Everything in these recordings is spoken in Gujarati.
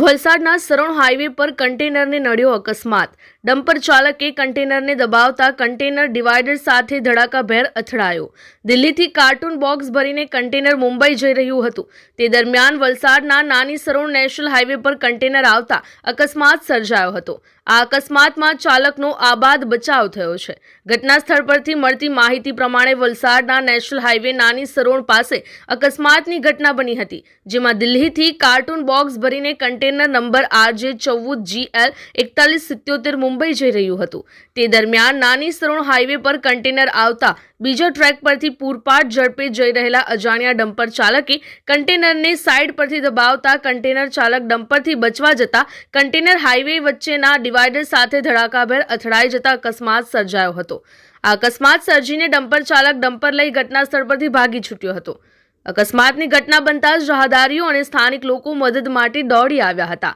વલસાડના સરોણ હાઈવે પર કન્ટેનરને નડ્યો અકસ્માત. ડમ્પર ચાલકે કન્ટેનરને દબાવતા કન્ટેનર ડિવાઈડર સાથે ધડાકાભેર અથડાયો. દિલ્હીથી કાર્ટૂન બોક્સ ભરીને કન્ટેનર મુંબઈ જઈ રહ્યું હતું. તે દરમિયાન વલસાડના નાની સરોણ નેશનલ હાઈવે પર કન્ટેનર આવતા અકસ્માત સર્જાયો હતો. આ અકસ્માતમાં ચાલકનો આબાદ બચાવ થયો છે. ઘટના સ્થળ પરથી મળતી માહિતી પ્રમાણે વલસાડના નેશનલ હાઈવે નાની સરોણ પાસે અકસ્માતની ઘટના બની હતી, જેમાં દિલ્હીથી કાર્ટૂન બોક્સ ભરીને કન્ટેનર નંબર આરજે ચૌદ જી એલ એકતાલીસ સિત્યોતેર મુંબઈ જઈ રહ્યું હતું. તે દરમિયાન નાની સરોણ હાઈવે પર કન્ટેનર આવતા બીજા ટ્રેક પરથી પૂરપાટ ઝડપે જઈ રહેલા અજાણ્યા ડમ્પર ચાલકે કન્ટેનરને સાઇડ પરથી દબાવતા કન્ટેનર ચાલક ડમ્પરથી બચવા જતા કન્ટેનર હાઈવે વચ્ચેના ડિવાઈડર સાથે ધડાકાભેર અથડાઈ જતા અકસ્માત સર્જાયો હતો. આ અકસ્માત સર્જીને ડમ્પર ચાલક ડમ્પર લઈ ઘટના સ્થળ પરથી ભાગી છૂટ્યો હતો. અકસ્માતની ઘટના બનતા જ રાહદારીઓ અને સ્થાનિક લોકો મદદ માટે દોડી આવ્યા હતા.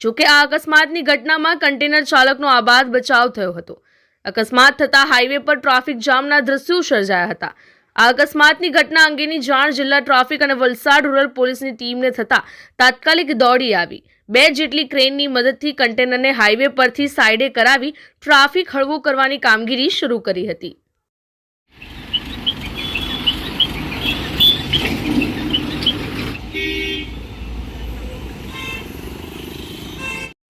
જોકે આ અકસ્માતની ઘટનામાં કન્ટેનર ચાલકનો આબાદ બચાવ થયો હતો. અકસ્માત થતાં હાઈવે પર ટ્રાફિક જામના દ્રશ્યો સર્જાયા હતા. આ અકસ્માતની ઘટના અંગેની જાણ જિલ્લા ટ્રાફિક અને વલસાડ રૂરલ પોલીસની ટીમને થતાં તાત્કાલિક દોડી આવી. બે જેટલી ક્રેનની મદદથી કન્ટેનરને હાઈવે પરથી સાઈડે કરાવી ટ્રાફિક હળવો કરવાની કામગીરી શરૂ કરી હતી.